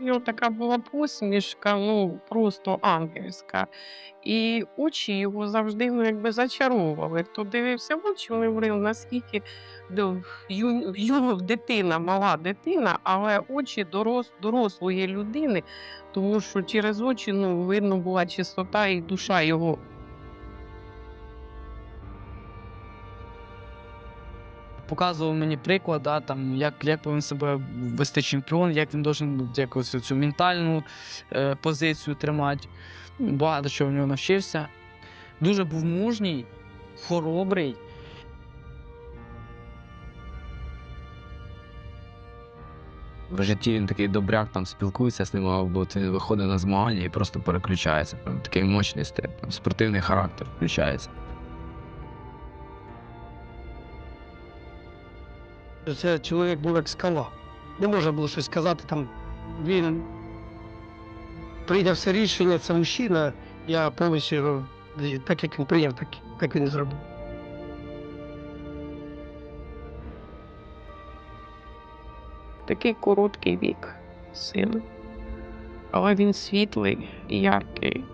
У нього така була посмішка, ну просто ангельська. І очі його завжди ну, якби зачаровували. Хто дивився в очі, вони говорили, наскільки ю, ю, дитина, мала дитина, але очі дорос, дорослої людини, тому що через очі ну, видно була чистота і душа його. Показував мені приклад, да, там, як, як повинен себе вести чемпіон, як він должен якось цю ментальну е, позицію тримати. Ну, Багато чого в нього навчився. Дуже був мужній, хоробрий. В житті він такий добряк, там спілкується з ним, або виходить на змагання і просто переключається. Такий мощний стиль, спортивний характер включається. Це чоловік був як скала. Не можна було щось сказати там. Він прийняв все рішення, це мужчина. Я повністю так як він прийняв, так як він і зробив. Такий короткий вік син. Але він світлий і яркий.